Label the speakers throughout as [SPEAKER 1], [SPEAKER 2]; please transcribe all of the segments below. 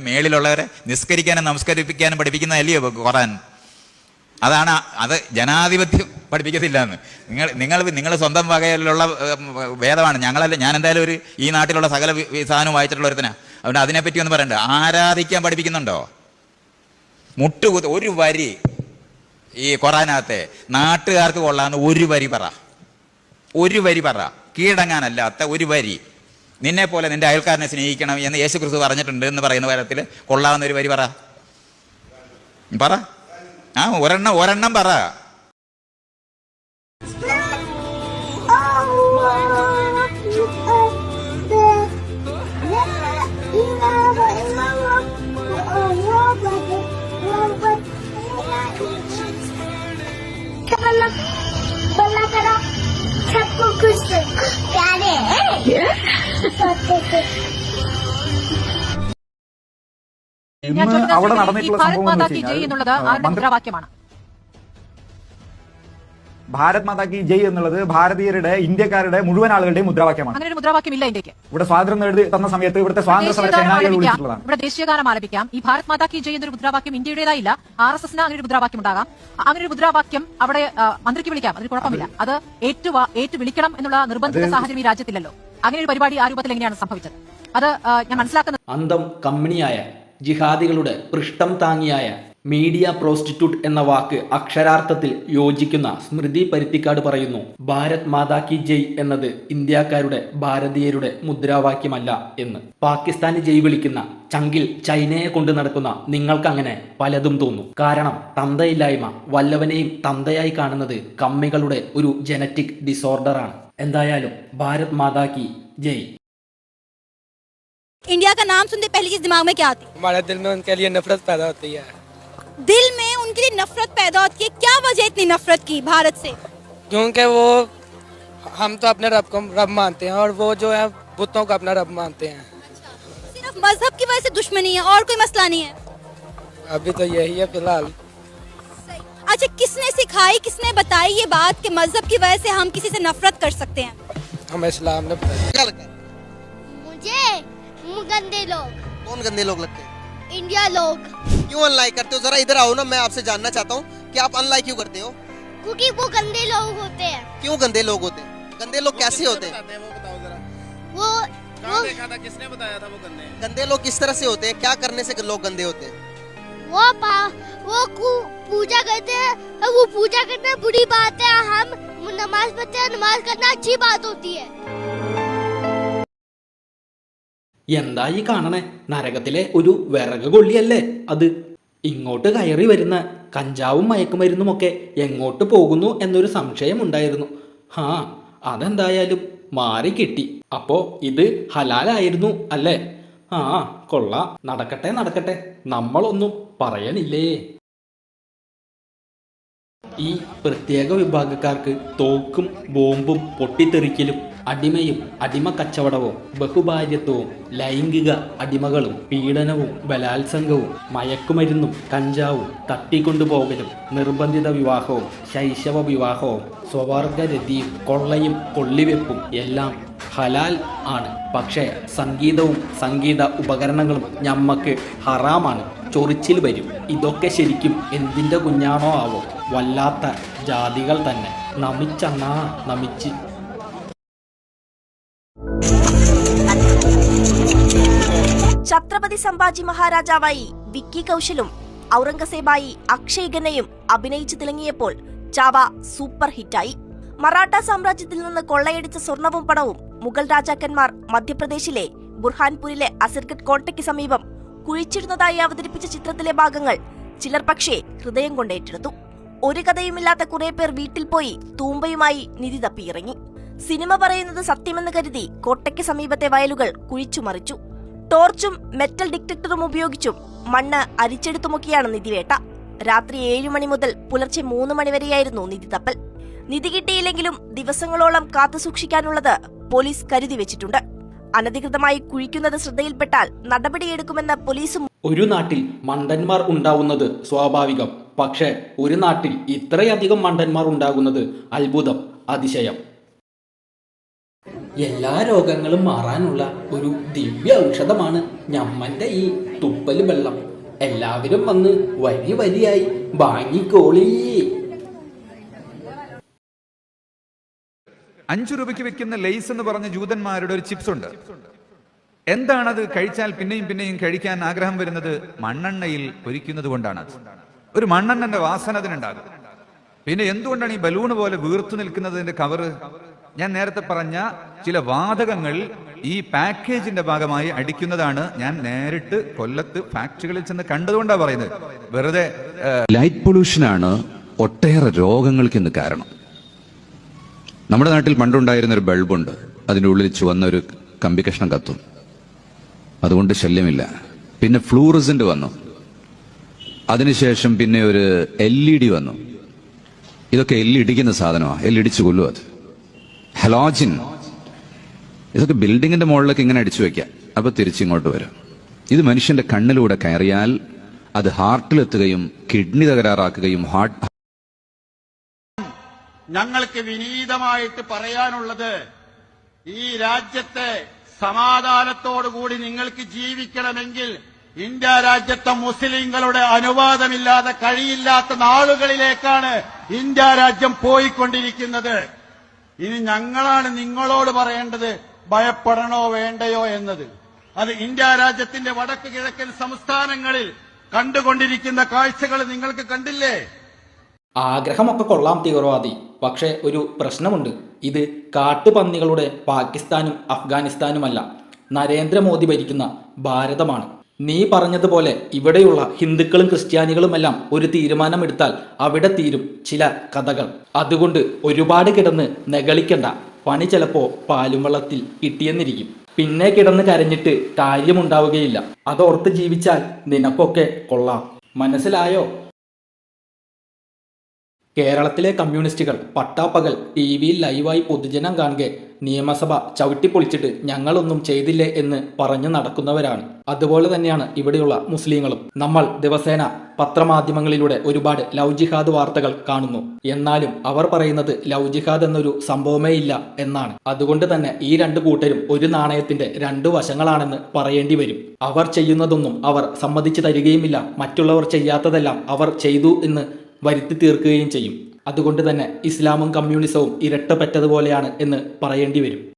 [SPEAKER 1] മേളിലുള്ളവരെ നിസ്കരിക്കാനും നമസ്കരിപ്പിക്കാനും പഠിപ്പിക്കുന്ന അല്ലയോ ഖുറാൻ അതാണ് അത് ജനാധിപത്യം പഠിപ്പിക്കത്തില്ല എന്ന് നിങ്ങൾ നിങ്ങൾ നിങ്ങൾ സ്വന്തം വകയിലുള്ള വേദമാണ് ഞങ്ങളല്ല ഞാൻ എന്തായാലും ഒരു ഈ നാട്ടിലുള്ള സകല സാധനവും വായിച്ചിട്ടുള്ള ഒരുത്തനാ. അതുകൊണ്ട് അതിനെപ്പറ്റി ഒന്ന് പറയണ്ട. ആരാധിക്കാൻ പഠിപ്പിക്കുന്നുണ്ടോ? മുട്ടുകുത്ത് ഒരു വരി ഈ ഖുറാനകത്തെ നാട്ടുകാർക്ക് കൊള്ളാന്ന് ഒരു വരി പറ. ഒരു വരി പറ. കീഴടങ്ങാനല്ലാത്ത ഒരു വരി. നിന്നെ പോലെ നിന്റെ അയൽക്കാരനെ സ്നേഹിക്കണം എന്ന് യേശു ക്രിസ്തു പറഞ്ഞിട്ടുണ്ട് എന്ന് പറയുന്ന കാര്യത്തിൽ കൊള്ളാവുന്ന ഒരു വരി പറ. പറ. ആ ഒരെണ്ണം ഒരെണ്ണം പറ.
[SPEAKER 2] ഇന്ന് അവിടെ നടന്നിട്ടുള്ള
[SPEAKER 3] ഭാരത്
[SPEAKER 2] സംഭവം
[SPEAKER 3] മാതാ കി ജയ് എന്നുള്ളത്
[SPEAKER 2] കഴിഞ്ഞാൽ,
[SPEAKER 3] ആരുടെ മുദ്രാവാക്യമാണ്?
[SPEAKER 2] ഭാരത് മാതാ കി ജയ് എന്നുള്ളത് ഭാരതീയരുടെ ഇന്ത്യക്കാരുടെ മുഴുവൻ ആളുകളുടെയും മുദ്രാവാക്യമാണ്.
[SPEAKER 3] അങ്ങനെ ഒരു മുദ്രാവാക്യം ഇല്ല ഇന്ത്യയ്ക്ക്.
[SPEAKER 2] ഇവിടെ സ്വാതന്ത്ര്യം നേടി തന്ന സമയത്ത് ഇവിടുത്തെ സ്വാതന്ത്ര്യ സമര സേനാനികൾ വിളിച്ചിട്ടുള്ളതാണ്.
[SPEAKER 3] ഇവിടെ ദേശീയഗാനം ആലപിക്കാം. ഈ ഭാരത് മാതാ കി ജയ് എന്നൊരു മുദ്രാവാക്യം ഇന്ത്യയുടേതായില്ല. ആർ എസ് എസിന് അങ്ങനെ ഒരു മുദ്രാവാക്യം ഉണ്ടാകാം. അങ്ങനെ ഒരു മുദ്രാവാക്യം അവിടെ മന്ത്രിക്ക് വിളിക്കാം. അതിന് കുഴപ്പമില്ല. അത് ഏറ്റു ഏറ്റു വിളിക്കണം എന്നുള്ള നിർബന്ധിത സാഹചര്യം ഈ രാജ്യത്തില്ലല്ലോ. അങ്ങനെ ഒരു പരിപാടി ആ രൂപത്തിൽ എങ്ങനെയാണ് സംഭവിച്ചത്? അത് ഞാൻ മനസ്സിലാക്കുന്നത്
[SPEAKER 4] അന്തം കമ്പനിയായ ജിഹാദികളുടെ പൃഷ്ഠം താങ്ങിയായ മീഡിയ പ്രോസ്റ്റിറ്റ്യൂട്ട് എന്ന വാക്ക് അക്ഷരാർത്ഥത്തിൽ യോജിക്കുന്ന സ്മൃതി പരുത്തിക്കാട് പറയുന്നു. ഭാരത് മാതാ കി ജയ് എന്നത് ഇന്ത്യക്കാരുടെ ഭാരതീയരുടെ മുദ്രാവാക്യമല്ല എന്ന്. പാകിസ്ഥാന് ജയ് വിളിക്കുന്ന ചങ്കിൽ ചൈനയെ കൊണ്ട് നടക്കുന്ന നിങ്ങൾക്കങ്ങനെ പലതും തോന്നും. കാരണം തന്തയില്ലായ്മ വല്ലവനെയും തന്തയായി കാണുന്നത് കമ്മികളുടെ ഒരു ജനറ്റിക് ഡിസോർഡറാണ് എന്തായാലും ഭാരത് മാതാ കി ജയ്
[SPEAKER 5] इंडिया का नाम सुनते पहली चीज दिमाग में क्या आती
[SPEAKER 6] हमारे दिल में उनके लिए नफरत पैदा होती है
[SPEAKER 5] है दिल में उनके लिए नफरत पैदा होती है क्या वजह इतनी नफरत की भारत से
[SPEAKER 6] क्योंकि वो हम तो अपने रब को रब मानते हैं और वो जो है बुतों को अपना रब मानते हैं
[SPEAKER 5] सिर्फ मजहब की वजह से दुश्मनी है और कोई मसला नहीं है
[SPEAKER 6] अभी तो यही है फिलहाल
[SPEAKER 5] अच्छा किसने सिखाई किसने बताई ये बात कि मज़हब की वजह से हम किसी से नफरत कर सकते हैं?
[SPEAKER 6] हम इस्लाम ने
[SPEAKER 7] मुझे गंदे लोग।
[SPEAKER 8] कौन गंदे लोग लगते हैं?
[SPEAKER 7] इंडिया लोग।
[SPEAKER 8] क्यों अनलाइक करते हो? जरा इधर आओ ना मैं आपसे जानना चाहता हूँ कि आप अनलाइक क्यों करते हो?
[SPEAKER 7] क्योंकि वो गंदे लोग होते हैं।
[SPEAKER 8] क्यों गंदे लोग होते हैं? गंदे लोग कैसे होते हैं?
[SPEAKER 7] वो वो
[SPEAKER 8] गंदे? गंदे लोग किस तरह से होते हैं? क्या करने से लोग गंदे होते हैं?
[SPEAKER 7] वो पा, वो कु- पूजा करते हैं और वो पूजा करना बुरी बात है हम नमाज पढ़ते हैं नमाज करना अच्छी बात होती है
[SPEAKER 4] എന്താ ഈ കാണണേ നരകത്തിലെ ഒരു വിറക് കൊള്ളിയല്ലേ അത് ഇങ്ങോട്ട് കയറി വരുന്ന കഞ്ചാവും മയക്കുമരുന്നുമൊക്കെ എങ്ങോട്ട് പോകുന്നു എന്നൊരു സംശയം ഉണ്ടായിരുന്നു ഹാ അതെന്തായാലും മാറി കിട്ടി അപ്പോ ഇത് ഹലാലായിരുന്നു അല്ലേ ആ കൊള്ളാം നടക്കട്ടെ നടക്കട്ടെ നമ്മളൊന്നും പറയണില്ലേ? ഈ പ്രത്യേക വിഭാഗക്കാർക്ക് തോക്കും ബോംബും പൊട്ടിത്തെറിക്കലും അടിമയും അടിമ കച്ചവടവും ബഹുഭാര്യത്വവും ലൈംഗിക അടിമകളും പീഡനവും ബലാത്സംഗവും മയക്കുമരുന്നും കഞ്ചാവും തട്ടിക്കൊണ്ടുപോകലും നിർബന്ധിത വിവാഹവും ശൈശവ വിവാഹവും സ്വവർഗരതിയും കൊള്ളയും കൊള്ളിവെപ്പും എല്ലാം ഹലാൽ ആണ്. പക്ഷേ സംഗീതവും സംഗീത ഉപകരണങ്ങളും ഞമ്മക്ക് ഹറാമാണ്. ചൊറിച്ചിൽ വരും. ഇതൊക്കെ ശരിക്കും എന്തിന്റെ കുഞ്ഞാണോ ആവോ? വല്ലാത്ത ജാതികൾ തന്നെ. നമിച്ചണ്ണാ നമിച്ച്
[SPEAKER 9] ഛത്രപതി സംഭാജി മഹാരാജാവായി വിക്കി കൗശലും ഔറംഗസേബായി അക്ഷയ് ഖന്നയും അഭിനയിച്ചു തിളങ്ങിയപ്പോൾ ചാവ സൂപ്പർ ഹിറ്റായി. മറാഠ സാമ്രാജ്യത്തിൽ നിന്ന് കൊള്ളയടിച്ച സ്വർണവും പണവും മുഗൾ രാജാക്കന്മാർ മധ്യപ്രദേശിലെ ബുർഹാൻപൂരിലെ അസിർഗഡ് കോട്ടയ്ക്ക് സമീപം കുഴിച്ചിടുന്നതായി അവതരിപ്പിച്ച ചിത്രത്തിലെ ഭാഗങ്ങൾ ചിലർ പക്ഷേ ഹൃദയം കൊണ്ടേറ്റെടുത്തു ഒരു കഥയുമില്ലാത്ത കുറെ പേർ വീട്ടിൽ പോയി തൂമ്പയുമായി നിധി തപ്പിയിറങ്ങി. സിനിമ പറയുന്നത് സത്യമെന്ന് കരുതി കോട്ടയ്ക്ക് സമീപത്തെ വയലുകൾ കുഴിച്ചുമറിച്ചു. ടോർച്ചും മെറ്റൽ ഡിറ്റക്ടറും ഉപയോഗിച്ചും മണ്ണ് അരിച്ചെടുത്തുമൊക്കെയാണ് നിധിവേട്ട. രാത്രി ഏഴു മണി മുതൽ പുലർച്ചെ മൂന്ന് മണിവരെയായിരുന്നു നിധി തപ്പൽ. നിധി കിട്ടിയില്ലെങ്കിലും ദിവസങ്ങളോളം കാത്തുസൂക്ഷിക്കാനുള്ളത് പോലീസ് കരുതി വെച്ചിട്ടുണ്ട്. അനധികൃതമായി കുഴിക്കുന്നത് ശ്രദ്ധയിൽപ്പെട്ടാൽ നടപടിയെടുക്കുമെന്ന് പോലീസും
[SPEAKER 4] ഒരു നാട്ടിൽ മണ്ടന്മാർ ഉണ്ടാവുന്നത് സ്വാഭാവികം. പക്ഷേ ഒരു നാട്ടിൽ ഇത്രയധികം മണ്ടന്മാർ ഉണ്ടാകുന്നത് അത്ഭുതം അതിശയം. എല്ലാ രോഗങ്ങളും മാറാനുള്ള ഒരു ദിവ്യ ഔഷധമാണ് ഞമ്മന്റെ ഈ തുപ്പൽ വെള്ളം. എല്ലാവരും വന്ന് വരി വരിയായി വാങ്ങിക്കോളീ.
[SPEAKER 10] അഞ്ചു രൂപയ്ക്ക് വെക്കുന്ന ലെയ്സ് എന്ന് പറഞ്ഞ ജൂതന്മാരുടെ ഒരു ചിപ്സ് ഉണ്ട്. എന്താണത് കഴിച്ചാൽ പിന്നെയും പിന്നെയും കഴിക്കാൻ ആഗ്രഹം വരുന്നത് മണ്ണെണ്ണയിൽ പൊരിക്കുന്നത് കൊണ്ടാണ്. ഒരു മണ്ണെണ്ണന്റെ വാസന അതിനുണ്ടാകും. പിന്നെ എന്തുകൊണ്ടാണ് ഈ ബലൂൺ പോലെ വീർത്തു നിൽക്കുന്നതിന്റെ കവറ് ഞാൻ നേരത്തെ പറഞ്ഞ ചില വാതകങ്ങൾ ഈ പാക്കേജിന്റെ ഭാഗമായി അടിക്കുന്നതാണ് ഞാൻ നേരിട്ട് കൊല്ലത്ത് ഫാക്ടറികളിൽ ചെന്ന് കണ്ടതുകൊണ്ടാണ് പറയുന്നത്. വെറുതെ
[SPEAKER 11] ലൈറ്റ് പൊല്യൂഷൻ ആണ് ഒട്ടേറെ രോഗങ്ങൾക്ക് ഇന്ന് കാരണം. നമ്മുടെ നാട്ടിൽ പണ്ടുണ്ടായിരുന്ന ഒരു ബൾബുണ്ട് അതിന്റെ ഉള്ളിൽ ചുവന്ന ഒരു കമ്പി കഷ്ണം കത്തും. അതുകൊണ്ട് ശല്യമില്ല. പിന്നെ ഫ്ലൂറസന്റ് വന്നു. അതിനുശേഷം പിന്നെ ഒരു എൽ ഇ ഡി വന്നു. ഇതൊക്കെ എല്ലിടിക്കുന്ന സാധനമാണ് എല്ലിടിച്ച് കൊല്ലും അത്. ഹലോജിൻ. ഇതൊക്കെ ബിൽഡിങ്ങിന്റെ മുകളിലൊക്കെ ഇങ്ങനെ അടിച്ചു വെക്കാം. അപ്പൊ തിരിച്ചിങ്ങോട്ട് വരും. ഇത് മനുഷ്യന്റെ കണ്ണിലൂടെ കയറിയാൽ അത് ഹാർട്ടിലെത്തുകയും കിഡ്നി തകരാറാക്കുകയും ഹാർട്ട്
[SPEAKER 12] ഞങ്ങൾക്ക് വിനീതമായിട്ട് പറയാനുള്ളത് ഈ രാജ്യത്തെ സമാധാനത്തോടുകൂടി നിങ്ങൾക്ക് ജീവിക്കണമെങ്കിൽ ഇന്ത്യ രാജ്യത്തെ മുസ്ലിങ്ങളുടെ അനുവാദമില്ലാതെ കഴിയില്ലാത്ത നാളുകളിലേക്കാണ് ഇന്ത്യ രാജ്യം പോയിക്കൊണ്ടിരിക്കുന്നത്. ഇനി ഞങ്ങളാണ് നിങ്ങളോട് പറയേണ്ടത് ഭയപ്പെടണോ വേണ്ടയോ എന്നത്. അത് ഇന്ത്യ രാജ്യത്തിന്റെ വടക്ക് കിഴക്കൻ സംസ്ഥാനങ്ങളിൽ കണ്ടുകൊണ്ടിരിക്കുന്ന കാഴ്ചകൾ നിങ്ങൾക്ക് കണ്ടില്ലേ?
[SPEAKER 4] ആഗ്രഹമൊക്കെ കൊള്ളാം തീവ്രവാദി പക്ഷേ ഒരു പ്രശ്നമുണ്ട്. ഇത് കാട്ടുപന്നികളുടെ പാകിസ്ഥാനും അഫ്ഗാനിസ്ഥാനുമല്ല. നരേന്ദ്രമോദി ഭരിക്കുന്ന ഭാരതമാണ്. നീ പറഞ്ഞതുപോലെ ഇവിടെയുള്ള ഹിന്ദുക്കളും ക്രിസ്ത്യാനികളുമെല്ലാം ഒരു തീരുമാനമെടുത്താൽ അവിടെ തീരും ചില കഥകൾ. അതുകൊണ്ട് ഒരുപാട് കിടന്ന് നെകളിക്കണ്ട. പണി ചിലപ്പോ പാലും വെള്ളത്തിൽ കിട്ടിയെന്നിരിക്കും. പിന്നെ കിടന്ന് കരഞ്ഞിട്ട് കാര്യമുണ്ടാവുകയില്ല. അതോർത്ത് ജീവിച്ചാൽ നിനക്കൊക്കെ കൊള്ളാം. മനസ്സിലായോ? കേരളത്തിലെ കമ്മ്യൂണിസ്റ്റുകൾ പട്ടാപ്പകൽ ടി വിയിൽ ലൈവായി പൊതുജനം കാണുക നിയമസഭ ചവിട്ടിപ്പൊളിച്ചിട്ട് ഞങ്ങളൊന്നും ചെയ്തില്ലേ എന്ന് പറഞ്ഞു നടക്കുന്നവരാണ്. അതുപോലെ തന്നെയാണ് ഇവിടെയുള്ള മുസ്ലിങ്ങളും. നമ്മൾ ദിവസേന പത്രമാധ്യമങ്ങളിലൂടെ ഒരുപാട് ലവ് ജിഹാദ് വാർത്തകൾ കാണുന്നു. എന്നാലും അവർ പറയുന്നത് ലവ് ജിഹാദ് എന്നൊരു സംഭവമേ ഇല്ല എന്നാണ്. അതുകൊണ്ട് തന്നെ ഈ രണ്ട് കൂട്ടരും ഒരു നാണയത്തിന്റെ രണ്ടു വശങ്ങളാണെന്ന് പറയേണ്ടി വരും. അവർ ചെയ്യുന്നതൊന്നും അവർ സമ്മതിച്ചു തരികയുമില്ല. മറ്റുള്ളവർ ചെയ്യാത്തതെല്ലാം അവർ ചെയ്തു എന്ന് വരുത്തി തീർക്കുകയും ചെയ്യും. അതുകൊണ്ട് തന്നെ ഇസ്ലാമും കമ്മ്യൂണിസവും ഇരട്ടപ്പറ്റതുപോലെയാണ് എന്ന് പറയേണ്ടി വരും.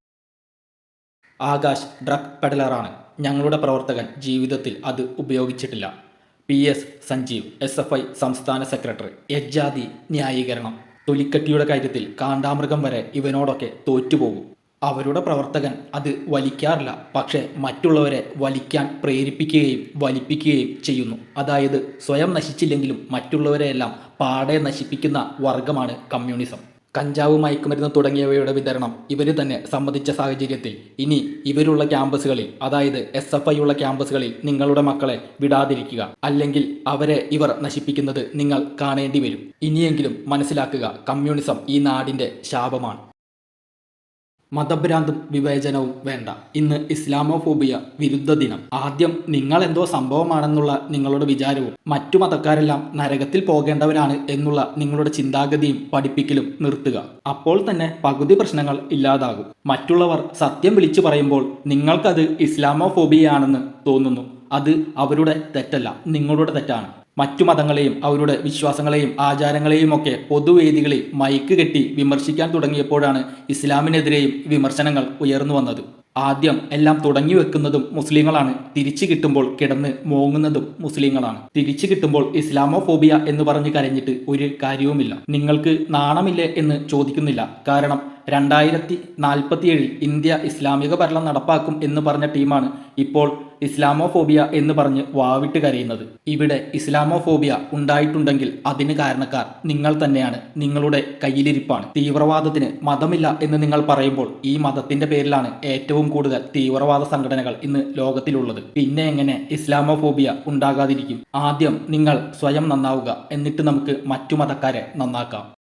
[SPEAKER 4] ആകാശ് ഡ്രഗ് പെഡലറാണ്. ഞങ്ങളുടെ പ്രവർത്തകൻ ജീവിതത്തിൽ അത് ഉപയോഗിച്ചിട്ടില്ല. P S Sanjeev S F I സംസ്ഥാന സെക്രട്ടറി എജ്ജാതി ന്യായീകരണം. തൊലിക്കട്ടിയുടെ കാര്യത്തിൽ കാണ്ടാമൃഗം വരെ ഇവനോടൊക്കെ തോറ്റുപോകും. അവരുടെ പ്രവർത്തകൻ അത് വലിക്കാറില്ല. പക്ഷേ മറ്റുള്ളവരെ വലിക്കാൻ പ്രേരിപ്പിക്കുകയും വലിപ്പിക്കുകയും ചെയ്യുന്നു. അതായത് സ്വയം നശിച്ചില്ലെങ്കിലും മറ്റുള്ളവരെയെല്ലാം പാടെ നശിപ്പിക്കുന്ന വർഗമാണ് കമ്മ്യൂണിസം. കഞ്ചാവ് മയക്കുമരുന്ന് തുടങ്ങിയവയുടെ വിതരണം ഇവർ തന്നെ സംബന്ധിച്ച സാഹചര്യത്തിൽ. ഇനി ഇവരുള്ള ക്യാമ്പസുകളിൽ അതായത് എസ് എഫ് ഐ ഉള്ള ക്യാമ്പസുകളിൽ നിങ്ങളുടെ മക്കളെ വിടാതിരിക്കുക. അല്ലെങ്കിൽ അവരെ ഇവർ നശിപ്പിക്കുന്നത് നിങ്ങൾ കാണേണ്ടി വരും. ഇനിയെങ്കിലും മനസ്സിലാക്കുക കമ്മ്യൂണിസം ഈ നാടിന്റെ ശാപമാണ്. മതഭ്രാന്തും വിവേചനവും വേണ്ട. ഇന്ന് ഇസ്ലാമോഫോബിയ വിരുദ്ധ ദിനം. ആദ്യം നിങ്ങൾ എന്തോ സംഭവമാണെന്നുള്ള നിങ്ങളുടെ വിചാരവും മറ്റു മതക്കാരെല്ലാം നരകത്തിൽ പോകേണ്ടവരാണ് എന്നുള്ള നിങ്ങളുടെ ചിന്താഗതിയും പഠിപ്പിക്കലും നിർത്തുക. അപ്പോൾ തന്നെ പകുതി പ്രശ്നങ്ങൾ ഇല്ലാതാകും. മറ്റുള്ളവർ സത്യം വിളിച്ചു പറയുമ്പോൾ നിങ്ങൾക്കത് ഇസ്ലാമോഫോബിയയാണെന്ന് തോന്നുന്നു. അത് അവരുടെ തെറ്റല്ല നിങ്ങളുടെ തെറ്റാണ്. മറ്റു മതങ്ങളെയും അവരുടെ വിശ്വാസങ്ങളെയും ആചാരങ്ങളെയും ഒക്കെ പൊതുവേദികളിൽ മൈക്ക് കെട്ടി വിമർശിക്കാൻ തുടങ്ങിയപ്പോഴാണ് ഇസ്ലാമിനെതിരെയും വിമർശനങ്ങൾ ഉയർന്നു വന്നത്. ആദ്യം എല്ലാം തുടങ്ങി വെക്കുന്നതും മുസ്ലിങ്ങളാണ്. തിരിച്ചു കിട്ടുമ്പോൾ കിടന്ന് മോങ്ങുന്നതും മുസ്ലിങ്ങളാണ്. തിരിച്ചു കിട്ടുമ്പോൾ ഇസ്ലാമോഫോബിയ എന്ന് പറഞ്ഞ് കരഞ്ഞിട്ട് ഒരു കാര്യവുമില്ല. നിങ്ങൾക്ക് നാണമില്ലേ എന്ന് ചോദിക്കുന്നില്ല. കാരണം രണ്ടായിരത്തി നാൽപ്പത്തിയേഴിൽ ഇന്ത്യ ഇസ്ലാമിക ഭരണം നടപ്പാക്കും എന്ന് പറഞ്ഞ ടീമാണ് ഇപ്പോൾ ഇസ്ലാമോഫോബിയ എന്ന് പറഞ്ഞ് വാവിട്ട് കരയുന്നത്. ഇവിടെ ഇസ്ലാമോഫോബിയ ഉണ്ടായിട്ടുണ്ടെങ്കിൽ അതിന് കാരണക്കാർ നിങ്ങൾ തന്നെയാണ്. നിങ്ങളുടെ കയ്യിലിരിപ്പാണ്. തീവ്രവാദത്തിന് മതമില്ല എന്ന് നിങ്ങൾ പറയുമ്പോൾ ഈ മതത്തിന്റെ പേരിലാണ് ഏറ്റവും കൂടുതൽ തീവ്രവാദ സംഘടനകൾ ഇന്ന് ലോകത്തിലുള്ളത്. പിന്നെ എങ്ങനെ ഇസ്ലാമോഫോബിയ ഉണ്ടാകാതിരിക്കും? ആദ്യം നിങ്ങൾ സ്വയം നന്നാവുക. എന്നിട്ട് നമുക്ക് മറ്റു മതക്കാരെ നന്നാക്കാം.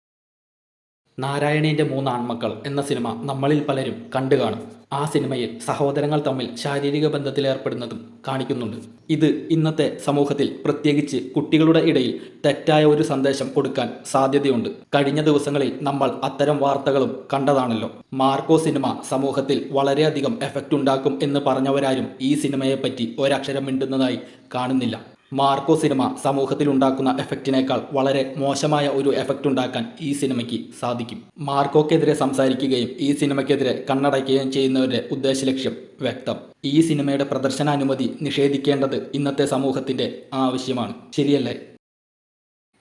[SPEAKER 4] നാരായണീന്റെ മൂന്ന് ആൺമക്കൾ എന്ന സിനിമ നമ്മളിൽ പലരും കണ്ടു കാണും. ആ സിനിമയിൽ സഹോദരങ്ങൾ തമ്മിൽ ശാരീരിക ബന്ധത്തിൽ ഏർപ്പെടുന്നതും കാണിക്കുന്നുണ്ട്. ഇത് ഇന്നത്തെ സമൂഹത്തിൽ പ്രത്യേകിച്ച് കുട്ടികളുടെ ഇടയിൽ തെറ്റായ ഒരു സന്ദേശം കൊടുക്കാൻ സാധ്യതയുണ്ട്. കഴിഞ്ഞ ദിവസങ്ങളിൽ നമ്മൾ അത്തരം വാർത്തകളും കണ്ടതാണല്ലോ. മാർക്കോ സിനിമ സമൂഹത്തിൽ വളരെയധികം എഫക്റ്റ് ഉണ്ടാക്കും എന്ന് പറഞ്ഞവരാരും ഈ സിനിമയെപ്പറ്റി ഒരക്ഷരം മിണ്ടുന്നതായി കാണുന്നില്ല. മാർക്കോ സിനിമ സമൂഹത്തിൽ ഉണ്ടാക്കുന്ന എഫക്റ്റിനേക്കാൾ വളരെ മോശമായ ഒരു എഫക്റ്റ് ഉണ്ടാക്കാൻ ഈ സിനിമയ്ക്ക് സാധിക്കും. മാർക്കോക്കെതിരെ സംസാരിക്കുകയും ഈ സിനിമയ്ക്കെതിരെ കണ്ണടയ്ക്കുകയും ചെയ്യുന്നവരുടെ ഉദ്ദേശലക്ഷ്യം വ്യക്തം. ഈ സിനിമയുടെ പ്രദർശനാനുമതി നിഷേധിക്കേണ്ടത് ഇന്നത്തെ സമൂഹത്തിന്റെ ആവശ്യമാണ്. ശരിയല്ലേ?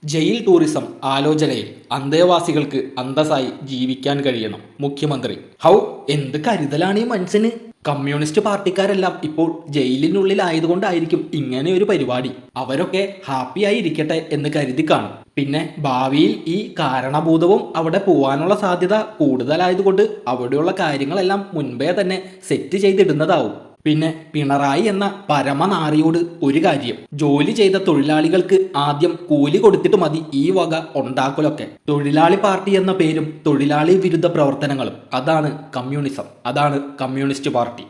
[SPEAKER 4] ജയിൽ ടൂറിസം ആലോചനയിൽ അന്തേവാസികൾക്ക് അന്തസ്സായി ജീവിക്കാൻ കഴിയണം. മുഖ്യമന്ത്രി ഹൗ എന്ത് കരുതലാണ് ഈ മനുഷ്യന്? കമ്മ്യൂണിസ്റ്റ് പാർട്ടിക്കാരെല്ലാം ഇപ്പോൾ ജയിലിനുള്ളിലായതുകൊണ്ടായിരിക്കും ഇങ്ങനെ ഒരു പരിപാടി. അവരൊക്കെ ഹാപ്പി ആയി ഇരിക്കട്ടെ എന്ന് കരുതി കാണും. പിന്നെ ഭാവിയിൽ ഈ കാരണഭൂതവും അവിടെ പോവാനുള്ള സാധ്യത കൂടുതലായതുകൊണ്ട് അവിടെയുള്ള കാര്യങ്ങളെല്ലാം മുൻപേ തന്നെ സെറ്റ് ചെയ്തിടുന്നതാവും. പിന്നെ പിണറായി എന്ന പരമനാറിയോട് ഒരു കാര്യം. ജോലി ചെയ്ത തൊഴിലാളികൾക്ക് ആദ്യം കൂലി കൊടുത്തിട്ട് മതി ഈ വക ഉണ്ടാക്കലൊക്കെ. തൊഴിലാളി പാർട്ടി എന്ന പേരും തൊഴിലാളി വിരുദ്ധ പ്രവർത്തനങ്ങളും. അതാണ് കമ്മ്യൂണിസം. അതാണ് കമ്മ്യൂണിസ്റ്റ് പാർട്ടി.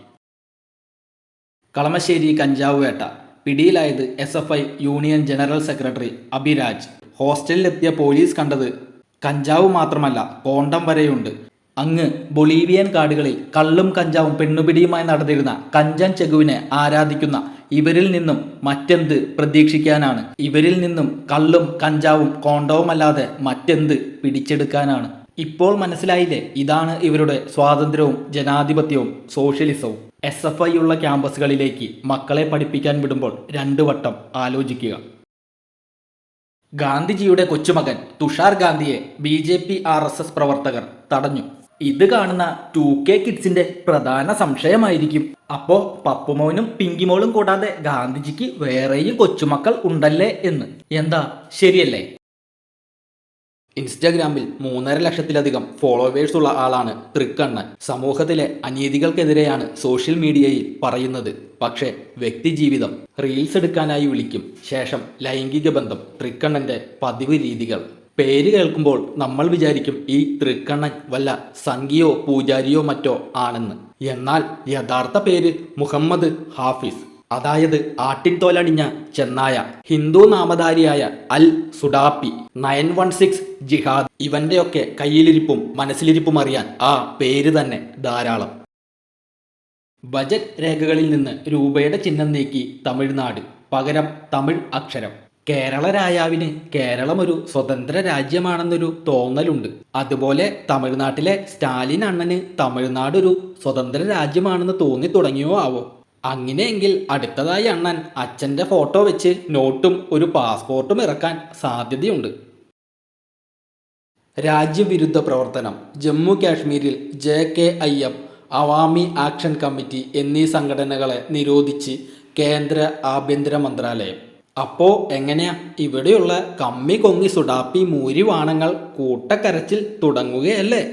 [SPEAKER 4] കളമശ്ശേരി കഞ്ചാവ് വേട്ട. പിടിയിലായത് S F I union general secretary Abhiraj. ഹോസ്റ്റലിലെത്തിയ police കണ്ടത് കഞ്ചാവ് മാത്രമല്ല കോണ്ടം വരെയുണ്ട്. അങ്ങ് ബൊളീവിയൻ കാടുകളിൽ കള്ളും കഞ്ചാവും പെണ്ണുപിടിയുമായി നടന്നിരുന്ന കഞ്ചൻ ചെഗുവിനെ ആരാധിക്കുന്ന ഇവരിൽ നിന്നും മറ്റെന്ത് പ്രതീക്ഷിക്കാനാണ്? ഇവരിൽ നിന്നും കള്ളും കഞ്ചാവും കോണ്ടവുമല്ലാതെ മറ്റെന്ത് പിടിച്ചെടുക്കാനാണ്? ഇപ്പോൾ മനസ്സിലായില്ലേ? ഇതാണ് ഇവരുടെ സ്വാതന്ത്ര്യവും ജനാധിപത്യവും സോഷ്യലിസവും. എസ് എഫ് ഐ ഉള്ള ക്യാമ്പസുകളിലേക്ക് മക്കളെ പഠിപ്പിക്കാൻ വിടുമ്പോൾ രണ്ടു വട്ടം ആലോചിക്കുക. ഗാന്ധിജിയുടെ കൊച്ചുമകൻ തുഷാർ ഗാന്ധിയെ B J P R S S പ്രവർത്തകർ തടഞ്ഞു. ഇത് കാണുന്ന ടു കെ കിഡ്സിന്റെ പ്രധാന സംശയമായിരിക്കും. അപ്പോ പപ്പുമോനും പിങ്കിമോളും കൂടാതെ ഗാന്ധിജിക്ക് വേറെയും കൊച്ചുമക്കൾ ഉണ്ടല്ലേ എന്ന്. എന്താ? ശരിയല്ലേ? ഇൻസ്റ്റാഗ്രാമിൽ മൂന്നര ലക്ഷത്തിലധികം ഫോളോവേഴ്സ് ഉള്ള ആളാണ് തൃക്കണ്ണൻ. സമൂഹത്തിലെ അനീതികൾക്കെതിരെയാണ് സോഷ്യൽ മീഡിയയിൽ പറയുന്നത്. പക്ഷേ വ്യക്തിജീവിതം റീൽസ് എടുക്കാനായി വിളിക്കും. ശേഷം ലൈംഗിക ബന്ധം തൃക്കണ്ണന്റെ പതിവ് രീതികൾ. പേര് കേൾക്കുമ്പോൾ നമ്മൾ വിചാരിക്കും ഈ തൃക്കണ്ണൻ വല്ല സംഘിയോ പൂജാരിയോ മറ്റോ ആണെന്ന്. എന്നാൽ യഥാർത്ഥ പേര് മുഹമ്മദ് ഹാഫിസ്. അതായത് ആട്ടിൻതോലണിഞ്ഞ ചെന്നായ ഹിന്ദു നാമധാരിയായ അൽ സുഡാപ്പി നയൻ വൺ സിക്സ് ജിഹാദ്. ഇവന്റെയൊക്കെ കയ്യിലിരിപ്പും മനസ്സിലിരിപ്പും അറിയാൻ ആ പേര് തന്നെ ധാരാളം. ബജറ്റ് രേഖകളിൽ നിന്ന് രൂപയുടെ ചിഹ്നം നീക്കി തമിഴ്നാട്. പകരം തമിഴ് അക്ഷരം. കേരള രാജാവിന് കേരളം ഒരു സ്വതന്ത്ര രാജ്യമാണെന്നൊരു തോന്നലുണ്ട്. അതുപോലെ തമിഴ്നാട്ടിലെ സ്റ്റാലിൻ അണ്ണന് തമിഴ്നാട് ഒരു സ്വതന്ത്ര രാജ്യമാണെന്ന് തോന്നി തുടങ്ങിയോ ആവോ? അങ്ങനെയെങ്കിൽ അടുത്തതായി അണ്ണൻ അച്ഛന്റെ ഫോട്ടോ വെച്ച് നോട്ടും ഒരു പാസ്പോർട്ടും ഇറക്കാൻ സാധ്യതയുണ്ട്. രാജ്യവിരുദ്ധ പ്രവർത്തനം. ജമ്മു കാശ്മീരിൽ J K I M Awami action committee എന്നീ സംഘടനകളെ നിരോധിച്ച് കേന്ദ്ര ആഭ്യന്തര മന്ത്രാലയം. അപ്പോ എങ്ങനെയാ? ഇവിടെയുള്ള കമ്മി കൊങ്ങി സുഡാപ്പി മൂരി വാണങ്ങൾ കൂട്ടക്കരച്ചിൽ തുടങ്ങുകയല്ലേ?